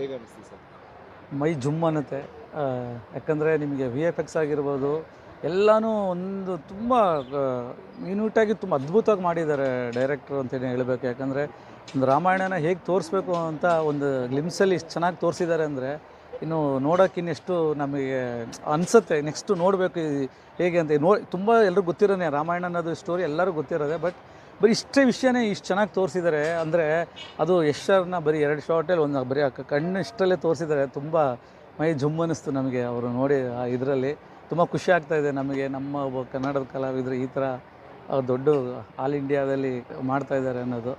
ಹೇಗೆ ಅನಿಸ್ತು ಸರ್? ಮೈ ಜುಮ್ ಅನ್ನುತ್ತೆ. ಯಾಕಂದರೆ ನಿಮಗೆ ವಿ ಎಫ್ ಎಕ್ಸ್ ಆಗಿರ್ಬೋದು, ಎಲ್ಲನೂ ಒಂದು ತುಂಬ ಮಿನ್ಯೂಟಾಗಿ ತುಂಬ ಅದ್ಭುತವಾಗಿ ಮಾಡಿದ್ದಾರೆ ಡೈರೆಕ್ಟ್ರು ಅಂತೇಳಿ ಹೇಳಬೇಕು. ಯಾಕಂದರೆ ಒಂದು ರಾಮಾಯಣನ ಹೇಗೆ ತೋರಿಸ್ಬೇಕು ಅಂತ ಒಂದು ಗ್ಲಿಮ್ಸಲ್ಲಿ ಇಷ್ಟು ಚೆನ್ನಾಗಿ ತೋರಿಸಿದ್ದಾರೆ ಅಂದರೆ, ಇನ್ನು ನೋಡೋಕ್ಕಿನ್ನೆಷ್ಟು ನಮಗೆ ಅನಿಸುತ್ತೆ. ನೆಕ್ಸ್ಟು ನೋಡಬೇಕು ಹೇಗೆ ಅಂತ. ನೋ, ತುಂಬ ಎಲ್ಲರೂ ಗೊತ್ತಿರೋನೆ, ರಾಮಾಯಣ ಅನ್ನೋದು ಸ್ಟೋರಿ ಎಲ್ಲರೂ ಗೊತ್ತಿರೋದೆ ಬಟ್ ಬರೀ ಇಷ್ಟೇ ವಿಷಯನೇ ಇಷ್ಟು ಚೆನ್ನಾಗಿ ತೋರಿಸಿದ್ದಾರೆ ಅಂದರೆ ಅದು ಯಶರ್ನ ಬರೀ ಎರಡು ಶಾರ್ಟಲ್ಲಿ ಒಂದು ಬರೀ ಕಣ್ಣು ಇಷ್ಟಲ್ಲೇ ತೋರಿಸಿದ್ದಾರೆ ತುಂಬ ಮೈ ಜುಮ್ ಅನ್ನಿಸ್ತು ನಮಗೆ ಅವರು ನೋಡಿ ಆ ಇದರಲ್ಲಿ. ತುಂಬ ಖುಷಿ ಆಗ್ತಾ ಇದೆ ನಮಗೆ. ನಮ್ಮ ಒಬ್ಬ ಕನ್ನಡದ ಕಲಾವಿದರು ಈ ಥರ ದೊಡ್ಡ ಆಲ್ ಇಂಡಿಯಾದಲ್ಲಿ ಮಾಡ್ತಾ ಇದ್ದಾರೆ ಅನ್ನೋದು.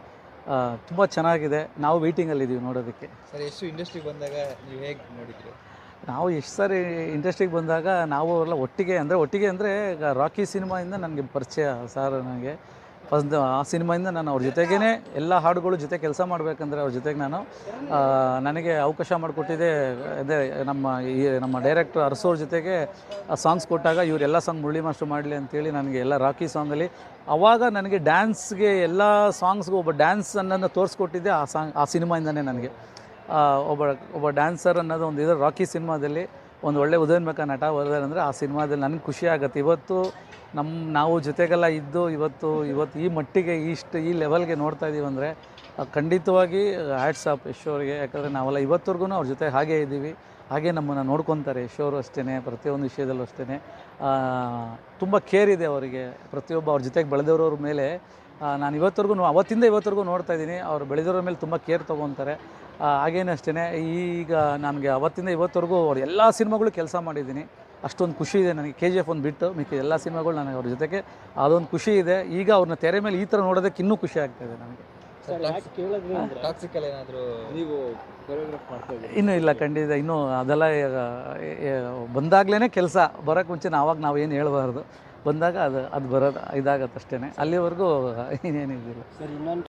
ತುಂಬ ಚೆನ್ನಾಗಿದೆ. ನಾವು ವೇಟಿಂಗಲ್ಲಿದ್ದೀವಿ ನೋಡೋದಕ್ಕೆ. ಸರ್ ಎಷ್ಟು ಇಂಡಸ್ಟ್ರಿಗೆ ಬಂದಾಗ ನೀವು ಹೇಗೆ ನೋಡಿದ್ರಿ? ನಾವು ಎಷ್ಟು ಸಾರಿ ಇಂಡಸ್ಟ್ರಿಗೆ ಬಂದಾಗ ನಾವು ಅವರೆಲ್ಲ ಒಟ್ಟಿಗೆ ಅಂದರೆ ಒಟ್ಟಿಗೆ ಅಂದರೆ ಈಗ ರಾಕಿ ಸಿನಿಮಾಯಿಂದ ನನಗೆ ಪರಿಚಯ ಸರ್ ನನಗೆ. ಫಸ್ಟ್ ಆ ಸಿನಿಮಾಯಿಂದ ನಾನು ಅವ್ರ ಜೊತೆಗೇ ಎಲ್ಲ ಹಾಡುಗಳು ಜೊತೆ ಕೆಲಸ ಮಾಡಬೇಕಂದ್ರೆ ಅವ್ರ ಜೊತೆಗೆ ನಾನು ನನಗೆ ಅವಕಾಶ ಮಾಡಿಕೊಟ್ಟಿದ್ದೆ ಅದೇ ನಮ್ಮ ಈ ನಮ್ಮ ಡೈರೆಕ್ಟರ್ ಅರಸೋರ್ ಜೊತೆಗೆ, ಆ ಸಾಂಗ್ಸ್ ಕೊಟ್ಟಾಗ ಇವರೆಲ್ಲ ಸಾಂಗ್ ಮುರಳಿ ಮಾಸ್ಟರ್ ಮಾಡಲಿ ಅಂತೇಳಿ ನನಗೆ ಎಲ್ಲ ರಾಕಿ ಸಾಂಗಲ್ಲಿ ಆವಾಗ ನನಗೆ ಡ್ಯಾನ್ಸ್ಗೆ ಎಲ್ಲ ಸಾಂಗ್ಸ್ಗೂ ಒಬ್ಬ ಡ್ಯಾನ್ಸ್ ಅನ್ನೋದು ತೋರಿಸ್ಕೊಟ್ಟಿದ್ದೆ ಆ ಸಾಂಗ್ ಆ ಸಿನಿಮಾಯಿಂದನೇ ನನಗೆ. ಒಬ್ಬ ಒಬ್ಬ ಡ್ಯಾನ್ಸರ್ ಅನ್ನೋದು ಒಂದು ಇದು ರಾಕಿ ಸಿನಿಮಾದಲ್ಲಿ. ಒಂದು ಒಳ್ಳೆ ಉದಯೋನ್ಮುಖ ನಟ ಅಂದರೆ ಆ ಸಿನಿಮಾದಲ್ಲಿ ನನಗೆ ಖುಷಿ ಆಗುತ್ತೆ. ಇವತ್ತು ನಮ್ಮ ನಾವು ಜೊತೆಗೆಲ್ಲ ಇದ್ದು ಇವತ್ತು ಇವತ್ತು ಈ ಮಟ್ಟಿಗೆ ಇಷ್ಟು, ಈ ಲೆವೆಲ್ಗೆ ನೋಡ್ತಾ ಇದ್ದೀವಿ ಅಂದರೆ ಖಂಡಿತವಾಗಿ ಹ್ಯಾಟ್ಸ್ ಆಫ್ ಯಶ್ ಅವರಿಗೆ. ಯಾಕಂದರೆ ನಾವೆಲ್ಲ ಇವತ್ತವರೆಗೂ ಅವ್ರ ಜೊತೆ ಹಾಗೇ ಇದ್ದೀವಿ. ಹಾಗೆ ನಮ್ಮನ್ನು ನೋಡ್ಕೊತಾರೆ. ಯಶೋರು ಅಷ್ಟೇ ಪ್ರತಿಯೊಂದು ವಿಷಯದಲ್ಲೂ ಅಷ್ಟೇ ತುಂಬ ಕೇರ್ ಇದೆ ಅವರಿಗೆ. ಪ್ರತಿಯೊಬ್ಬ ಅವ್ರ ಜೊತೆಗೆ ಬೆಳೆದವ್ರವ್ರ ಮೇಲೆ ನಾನು ಇವತ್ತವರೆಗೂ ಅವತ್ತಿಂದ ಇವತ್ತವರೆಗೂ ನೋಡ್ತಾ ಇದ್ದೀನಿ ಅವ್ರು ಬೆಳೆದವ್ರ ಮೇಲೆ ತುಂಬ ಕೇರ್ ತೊಗೊತಾರೆ. ಹಾಗೇನೆ ಅಷ್ಟೇ ಈಗ ನನಗೆ ಅವತ್ತಿಂದ ಇವತ್ತವರೆಗೂ ಅವ್ರ ಎಲ್ಲ ಸಿನಿಮಾಗಳು ಕೆಲಸ ಮಾಡಿದ್ದೀನಿ. ಅಷ್ಟೊಂದು ಖುಷಿ ಇದೆ ನನಗೆ. ಕೆ ಜಿ ಎಫ್ ಒಂದು ಬಿಟ್ಟು ಮಿಕ್ಕ ಎಲ್ಲ ಸಿನಿಮಾಗಳು ನನಗೆ ಅವ್ರ ಜೊತೆಗೆ ಅದೊಂದು ಖುಷಿ ಇದೆ. ಈಗ ಅವ್ರನ್ನ ತೆರೆ ಮೇಲೆ ಈ ಥರ ನೋಡೋದಕ್ಕೆ ಇನ್ನೂ ಖುಷಿ ಆಗ್ತಾ ಇದೆ ನನಗೆ. ನೀವು ಕೊರಿಯೋಗ್ರಾಫ್ ಮಾಡ್ತಾ ಇದ್ದೀರಿ? ಇನ್ನೂ ಇಲ್ಲ ಖಂಡಿತ. ಇನ್ನೂ ಅದೆಲ್ಲ ಬಂದಾಗಲೇ ಕೆಲಸ. ಬರೋಕ್ಕೆ ಮುಂಚೆ ಆವಾಗ ನಾವು ಏನು ಹೇಳಬಾರ್ದು. ಬಂದಾಗ ಅದು ಅದು ಬರೋದು ಇದಾಗತ್ತಷ್ಟೇ ಅಲ್ಲಿವರೆಗೂ ಇನ್ನೇನಿದಿಲ್ಲ ಸರ್ ಇನ್ನೊಂದು